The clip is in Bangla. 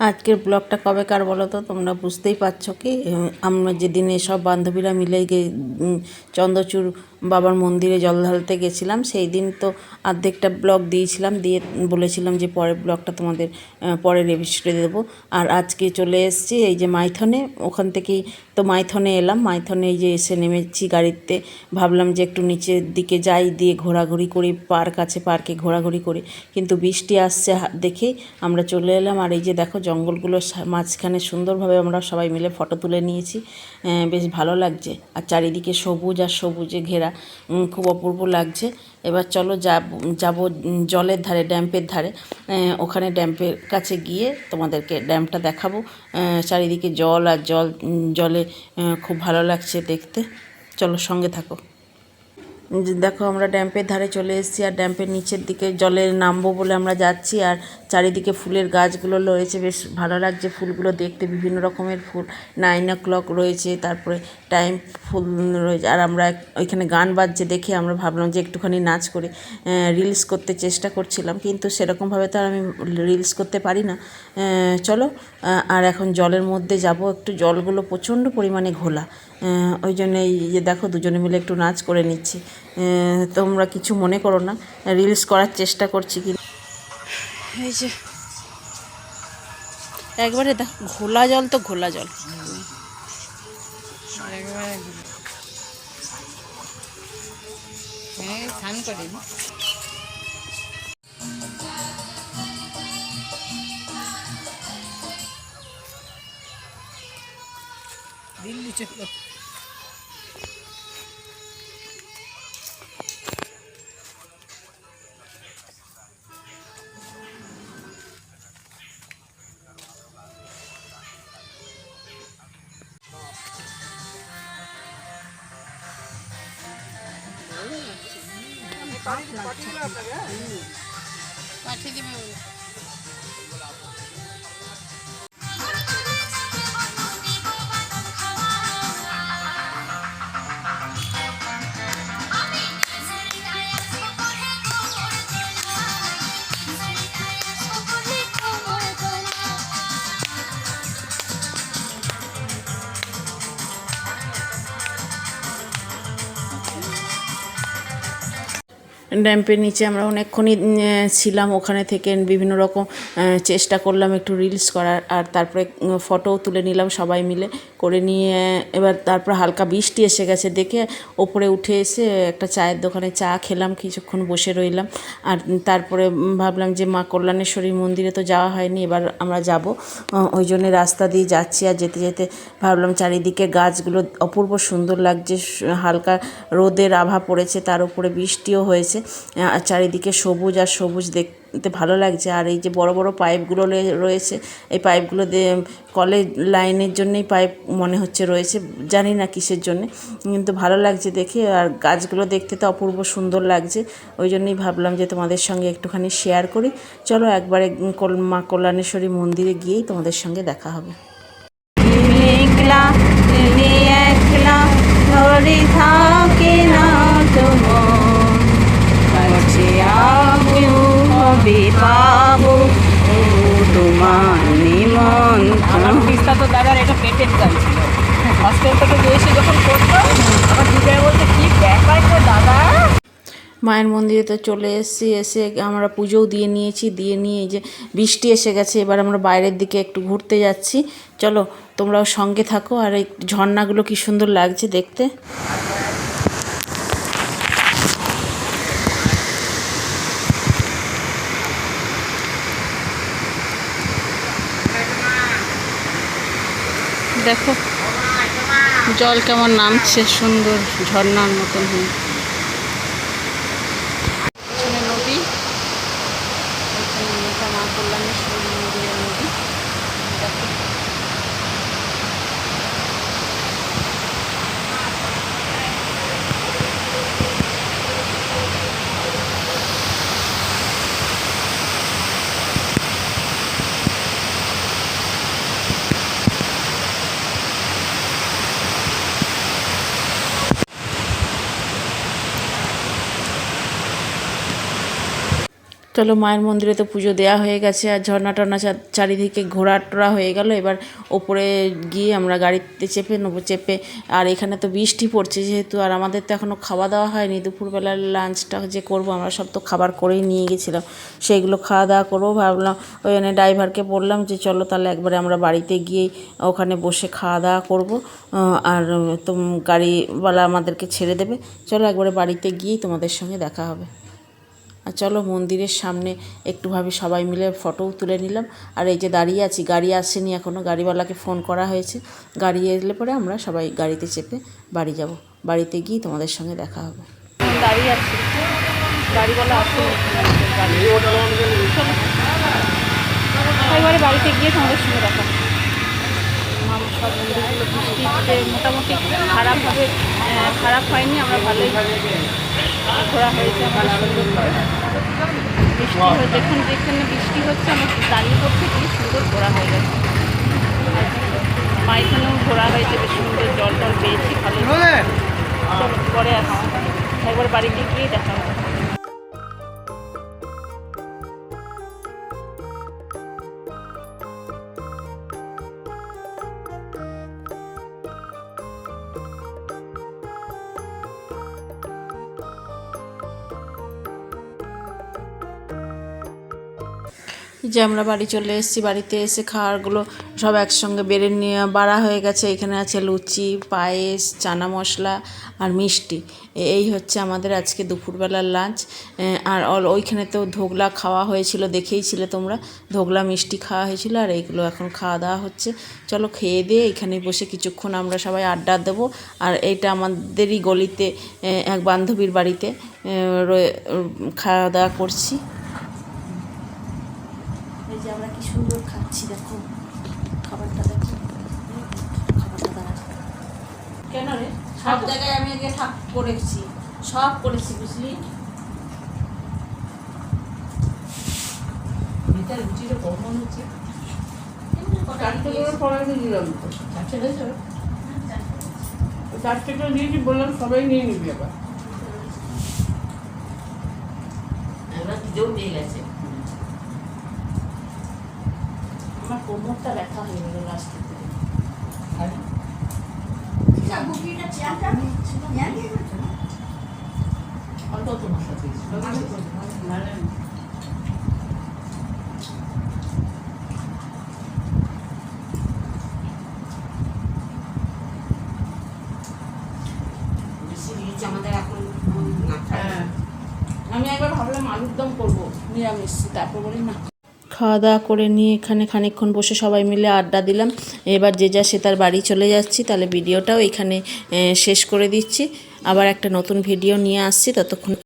আজকের ব্লগটা কবেকার বলো তো? তোমরা বুঝতেই পারছ কি? আমরা যেদিনে সব বান্ধবীরা মিলে গিয়ে চন্দ্রচূড় বাবার মন্দিরে জল ঢালতে গেছিলাম। সেই দিন তো অর্ধেকটা ব্লগ দিয়েছিলাম, দিয়ে বলেছিলাম যে পরের ব্লগটা তোমাদের পরে এপিসোডে দেবো। আর আজকে চলে এসেছি এই যে মাইথনে, ওখান থেকেই তো মাইথনে এলাম। মাইথনে এই যে এসে নেমেছি গাড়িতে। ভাবলাম যে একটু নিচের দিকে যাই, দিয়ে ঘোরাঘুরি করি, পার্ক আছে, পার্কে ঘোরাঘুরি করি। কিন্তু বৃষ্টি আসছে দেখেই আমরা চলে এলাম। আর এই যে দেখো জঙ্গলগুলোর মাঝখানে সুন্দরভাবে আমরা সবাই মিলে ফটো তুলে নিয়েছি। বেশ ভালো লাগছে। আর চারিদিকে সবুজ আর সবুজে ঘেরা। উম, খুব অপূর্ব লাগছে। এবার চলো যাব জলের ধারে ড্যাম্পের ধারে। ওখানে ড্যাম্পের কাছে গিয়ে তোমাদেরকে ড্যামটা দেখাবো। চারিদিকে জল আর জল জলে খুব ভালো লাগছে দেখতে। চলো সঙ্গে থাকো। দেখো আমরা ড্যাম্পের ধারে চলে এসেছি আর ড্যাম্পের নিচের দিকে জলে নামবো বলে আমরা যাচ্ছি আর চারিদিকে ফুলের গাছগুলো রয়েছে, বেশ ভালো লাগছে ফুলগুলো দেখতে, বিভিন্ন রকমের ফুল। নাইন ও ক্লক রয়েছে, তারপরে টাইম ফুল রয়েছে। আর আমরা ওইখানে গান বাজছে দেখে আমরা ভাবলাম যে একটুখানি নাচ করে। রিলস করতে চেষ্টা করছিলাম, কিন্তু সেরকমভাবে তো আর আমি রিলস করতে পারি না। চলো আর এখন জলের মধ্যে যাব, একটু জলগুলো প্রচণ্ড পরিমাণে ঘোলা। ওই জন্য এই যে দেখো দুজনে মিলে একটু নাচ করে নিচ্ছি। তোমরা কিছু মনে করো না রিলস করার চেষ্টা করছি কি এই যে। একবারে দেখ ঘোলা জল তো ঘোলা জল। হ্যাঁ স্নান করে দিল্লি চলো পাঠিয়ে দিবে ড্যাম্পের নিচে আমরা অনেকক্ষণই ছিলাম ওখানে থেকে বিভিন্ন রকম চেষ্টা করলাম একটু রিলস করার, আর তারপরে ফটোও তুলে নিলাম সবাই মিলে করে নিয়ে এবার তারপর হালকা বৃষ্টি এসে গেছে দেখে ওপরে উঠে এসে একটা চায়ের দোকানে চা খেলাম, কিছুক্ষণ বসে রইলাম। আর তারপরে ভাবলাম যে মা কল্যাণেশ্বরী মন্দিরে তো যাওয়া হয়নি, এবার আমরা যাব। ওই জন্য রাস্তা দিয়ে যাচ্ছি আর যেতে যেতে ভাবলাম চারিদিকে গাছগুলো অপূর্ব সুন্দর লাগছে হালকা রোদের আভা পড়েছে, তার উপরে বৃষ্টিও হয়েছে। আর চারিদিকে সবুজ আর সবুজ দেখতে ভালো লাগছে। আর এই যে বড় বড় পাইপগুলো রয়েছে, এই পাইপগুলো কলের লাইনের জন্যই পাইপ মনে হচ্ছে রয়েছে। জানি না কিসের জন্য, কিন্তু ভালো লাগছে দেখে। আর গাছগুলো দেখতে তো অপূর্ব সুন্দর লাগছে। ওই জন্যই ভাবলাম যে তোমাদের সঙ্গে একটুখানি শেয়ার করি। চলো একবারে মা কল্যাণেশ্বরী মন্দিরে গিয়েই তোমাদের সঙ্গে দেখা হবে। একলা হস্টেল থেকে এসে যখন করতো আমার দিদাই বলতে কি ব্যাপার গো দাদা? মায়ের মন্দিরে তো চলে এসেছি এসে আমরা পুজোও দিয়ে নিয়েছি দিয়ে নিয়ে যে বৃষ্টি এসে গেছে এবার আমরা বাইরের দিকে একটু ঘুরতে যাচ্ছি। চলো তোমরাও সঙ্গে থাকো আর এই ঝর্ণাগুলো কি সুন্দর লাগছে দেখতে। দেখো জল কেমন নামছে? সুন্দর ঝর্নার মতন হয়ে। চলো মায়ের মন্দিরে তো পুজো দেওয়া হয়ে গেছে আর ঝর্ণা টর্না চারিদিকে ঘোরা টোরা হয়ে গেল। এবার ওপরে গিয়ে আমরা গাড়িতে চেপে নেব, চেপে। আর এখানে তো বৃষ্টি পড়ছে যেহেতু, আর আমাদের তো এখনও খাওয়া দাওয়া হয়নি। দুপুরবেলার লাঞ্চটা যে করব, আমরা সব তো খাবার করেই নিয়ে গেছিলাম। সেইগুলো খাওয়া দাওয়া করব, ভাবলাম, ওই জন্য ড্রাইভারকে বললাম যে, চলো তাহলে একবারে আমরা বাড়িতে গিয়েই ওখানে বসে খাওয়া দাওয়া করব। আর তো গাড়িওয়ালা আমাদেরকে ছেড়ে দেবে। চলো একবারে বাড়িতে গিয়েই তোমাদের সঙ্গে দেখা হবে। চলো মন্দিরের সামনে একটুভাবে সবাই মিলে ফটোও তুলে নিলাম। আর এই যে দাঁড়িয়ে আছি, গাড়ি আসেনি এখনও গাড়িওয়ালাকে ফোন করা হয়েছে। গাড়ি এলে পরে আমরা সবাই গাড়িতে চেপে বাড়ি যাব। বাড়িতে গিয়ে তোমাদের সঙ্গে দেখা হবে। দাঁড়িয়ে আছি। গাড়িওয়ালা বাড়িতে গিয়ে তোমাদের সঙ্গে দেখা। আমার বৃষ্টিতে মোটামুটি খারাপভাবে খারাপ হয়নি, আমরা ভালোই ঘোরা হয়েছে সুন্দর বৃষ্টি হচ্ছে যেখানে যেখানে বৃষ্টি হচ্ছে আমার দাঁড়িয়ে পড়ছে কি সুন্দর ঘোরা হয়ে গেছে। পায়খানাও ঘোরা হয়েছে বেশ সুন্দর জল টল পেয়েছি ভালো পরে আসছি। একবার বাড়িতে গিয়ে দেখা হবে। যে আমরা বাড়ি চলে এসেছি, বাড়িতে এসে খাবারগুলো সব একসঙ্গে বেড়ে নিয়ে বাড়া হয়ে গেছে। এখানে আছে লুচি, পায়েস, চানা মশলা আর মিষ্টি। এই হচ্ছে আমাদের আজকে দুপুরবেলার লাঞ্চ আর ওইখানে তো ধোগলা খাওয়া হয়েছিল, দেখেইছিলে তোমরা? ধোগলা, মিষ্টি খাওয়া হয়েছিল আর এইগুলো এখন খাওয়া দাওয়া হচ্ছে। চলো খেয়ে দিয়ে এখানে বসে কিছুক্ষণ আমরা সবাই আড্ডা দেবো। আর এইটা আমাদেরই গলিতে এক বান্ধবীর বাড়িতে খাওয়া দাওয়া করছি। কি সুন্দর খাচ্ছি দেখো। খাবারটা দেখো। খাবারটা দাঁড়া। কেন রে? সব জায়গায় আমি আগে ঠাক করেছি সব করেছি বুঝলি? চারটে করে পড়াতে দিলাম তো। চারটে করে দিয়েছি বললাম সবাই নিয়ে নিবি আবার। আমার কোমরটা ব্যথা হয়ে গেল লাস্টের দিকে অল্প তোমার সাথে আমাদের এখন হ্যাঁ আমি একবার ভাবলাম আলুর দম করব নিরামিষ তারপর বলি না খাওয়া দাওয়া করে নিয়ে এখানে খানিকক্ষণ বসে সবাই মিলে আড্ডা দিলাম। এবার যে যা সে তার বাড়ি চলে যাচ্ছি, তাহলে ভিডিওটাও এখানে শেষ করে দিচ্ছি। আবার একটা নতুন ভিডিও নিয়ে আসছি, ততক্ষণ